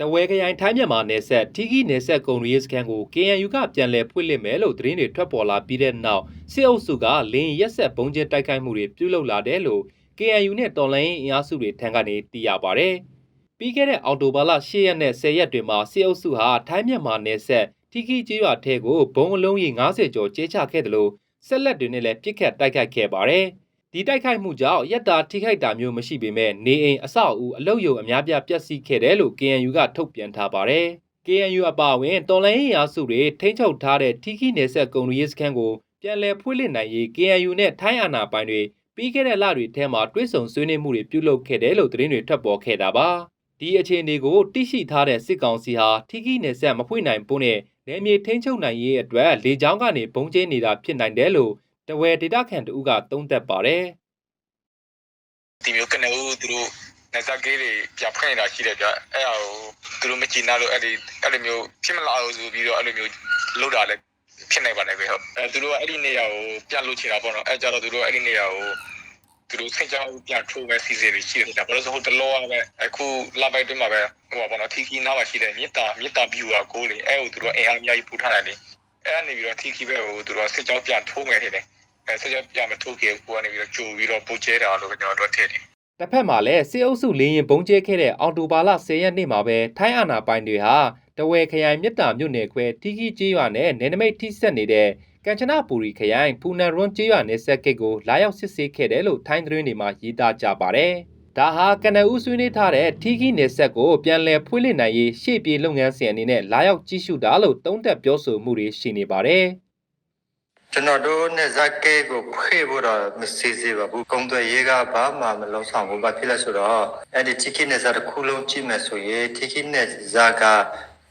တဝဲခရိုင်ထိုင်းမြန်မာနယ်ဆက်ထီဂီနယ်ဆက်ကုံရီစခန်းကို KNU ကပြန်လည်ဖွင့်လှစ်မယ်လို့သတင်းတွေထွက်ပေါ်လာပြီးတဲ့နောက်စစ်အုပ်စုကလင်းရက်ဆက်ဘုံကျဲတိုက်ခိုက်မှုတွေပြုလုပ်လာတယ်လို့ KNU နဲ့တော်လိုင်းအင်အားစုတွေထံကနေသိရပါဗျ။ပြီးခဲ့တဲ့အော်တိုဘာလ10ရက်နဲ့10ရက်တွေမှာစစ်အုပ်စုဟာထိုင်းမြန်မာနယ်ဆက်ထီဂီကျေးရွာထဲကိုဘုံအလုံးကြီး90ကျော်ကျဲချခဲ့တယ်လို့ဆက်လက်တွေနဲ့လည်းပြစ်ခတ်တိုက်ခိုက်ခဲ့ပါတယ်။ ဒီတိုက်ခိုက်မှုကြောင့်ရက်တာထိခိုက်တာမျိုးမရှိပေမဲ့နေအိမ်အဆောက်အဦအလုတ်ယုံအများပြပျက်စီးခဲ့တယ်လို့ KNU ကထုတ်ပြန်ထားပါတယ်။ KNU အပါအဝင်တော်လိုင်းရေးရာစုတွေထိန်းချုပ်ထားတဲ့ထီခီနယ်ဆက်ကုံရီစခန်းကိုပြန်လည်ဖွင့်လှစ်နိုင်ရေး KNU နဲ့ထိုင်းအာဏာပိုင်တွေပြီးခဲ့တဲ့လတွေထဲမှာတွဲဆုံဆွေးနွေးမှုတွေပြုလုပ်ခဲ့တယ်လို့သတင်းတွေထွက်ပေါ်ခဲ့တာပါ။ဒီအခြေအနေကိုသိရှိထားတဲ့စစ်ကောင်စီဟာထီခီနယ်ဆက်မဖွင့်နိုင်ဖို့နဲ့နယ်မြေထိန်းချုပ်နိုင်ရေးအတွက်လေကြောင်းကနေဘုံကျဲနေတာဖြစ်နိုင်တယ်လို့ တဝဲဒေတာခန်တူကသုံးသပ်ပါတယ်။ဒီမျိုးကနေဦးသူတို့နေဇက်ကေးတွေပြန်ဖွင့်နေတာရှိတယ်ဗျအဲ့ဒါကိုသူတို့မကြည်နာလို့အဲ့ဒီအဲ့လိုမျိုးဖြစ်မလာအောင်ဆိုပြီးတော့အဲ့လိုမျိုးလုပ်တာလည်းဖြစ်နိုင်ပါတယ်ပဲဟုတ်အဲသူတို့ကအဲ့ဒီနေရာကိုပြန်လို့ချင်တာပေါ့နော်အဲကြတော့သူတို့အဲ့ဒီနေရာကိုသူတို့ဆင်ကြောင်းပြန်ထိုးမဲ့စီစဉ်တွေရှိတယ်ဒါဘာလို့ဆိုဟိုတလောကပဲအခုလပိုက်တွင်းမှာပဲဟိုပါပေါ့နော်ထီကီနားမှာရှိတဲ့မြစ်တာမြစ်တာဗျူဟာကိုလေအဲ့ကိုသူတို့အင်အားအများကြီးပူထားတယ်လေအဲ့ကနေပြီးတော့ထီကီဘက်ကိုသူတို့ဆင်ကြောင်းပြန်ထိုးမယ်ထင်တယ် အဲဆင်ကြောင်းပြန်မထိုးခင်ကိုကနေပြီးတော့ကြိုပြီးတော့ပို့ကျဲတာလို့ကျွန်တော်တို့ထင်တယ်တစ်ဖက်မှာလည်းစစ်အုပ်စုလင်းရင်ဘုံကျဲခဲ့တဲ့အော်တိုဘာလ10ရက်နေ့မှာပဲထိုင်းအာဏာပိုင်တွေဟာတဝဲခရိုင်မြစ်တာမြို့နယ်ခွဲတီဂီကျေးရွာနဲ့နယ်နိမိတ်ထိစပ်နေတဲ့ကမ်ချနပူရီခရိုင်ဖူနန်ရွန်ကျေးရွာနယ်စပ်ဂိတ်ကိုလာရောက်စစ်ဆေးခဲ့တယ်လို့ထိုင်းသတင်းတွေမှာရေးသားကြပါတယ်။ဒါဟာကနအူးဆွေးနွေးထားတဲ့ထီဂီနယ်ဆက်ကိုပြန်လည်ဖွင့်လှစ်နိုင်ရေးရှေ့ပြေးလုပ်ငန်းစဉ်အနေနဲ့လာရောက်ကြည့်ရှုတာလို့သုံးသပ်ပြောဆိုမှုတွေရှိနေပါတယ်။ ကျွန်တော်တို့နဲ့ဇက်ကဲကိုခွေဖို့တော့မစီစီပါဘူးကုံသွယ်ရေးကဘာမှမလုံးဆောင်ဘူးဘာဖြစ်လဲဆိုတော့အဲ့ဒီ ticket နဲ့ဇာတစ်ခုလုံးကြည့်မယ်ဆိုရင် ticket နဲ့ဇာက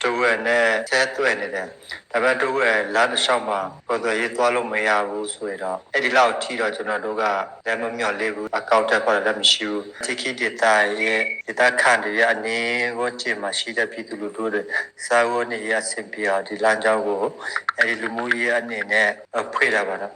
တဝက်နဲ့ဆဲသွဲ့နေတယ်ဒါပေမဲ့တဝက်လမ်းတစ်လျှောက်မှာကုံသွယ်ရေးသွားလို့မရဘူးဆိုရင်တော့အဲ့ဒီလောက်ထိတော့ကျွန်တော်တို့ကလည်းမမျှော်လေးဘူးအကောင့်တက်ခေါ်လည်းမရှိဘူး ticket data ရဲ့ data ခန့်တွေရဲ့အနေကိုကြည့်မှရှိတဲ့ပြည်သူလူထုတွေစာဝတ်နေရအဆင်ပြေအောင်ဒီလမ်းကြောင်းကိုအဲ့ဒီလူမှုရေးအနေနဲ့ဖွင့်တာပါတော့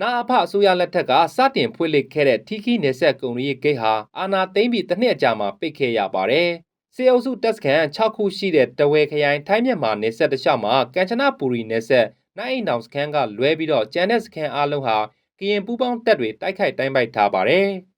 နာအဖအစိုးရလက်ထက်ကစတင်ဖွင့်လှစ်ခဲ့တဲ့ထီခီနယ်ဆက်ကုံရီဂိတ်ဟာအာနာသိမ့်ပြီးတစ်နှစ်အကြာမှာပိတ်ခဲ့ရပါတယ်။ စေအုပ်စုတက်စခန်း6ခုရှိတဲ့တဝဲခရိုင်ထိုင်းမြန်မာနယ်ဆက်တစ်လျှောက်မှာကမ်ချနပူရီနယ်ဆက်နိုင်အိမ်တောင်စခန်းကလွဲပြီးတော့ကျန်တဲ့စခန်းအလုံးဟာကရင်ပူးပေါင်းတပ်တွေတိုက်ခိုက်တိုင်းပိုက်ထားပါတယ်။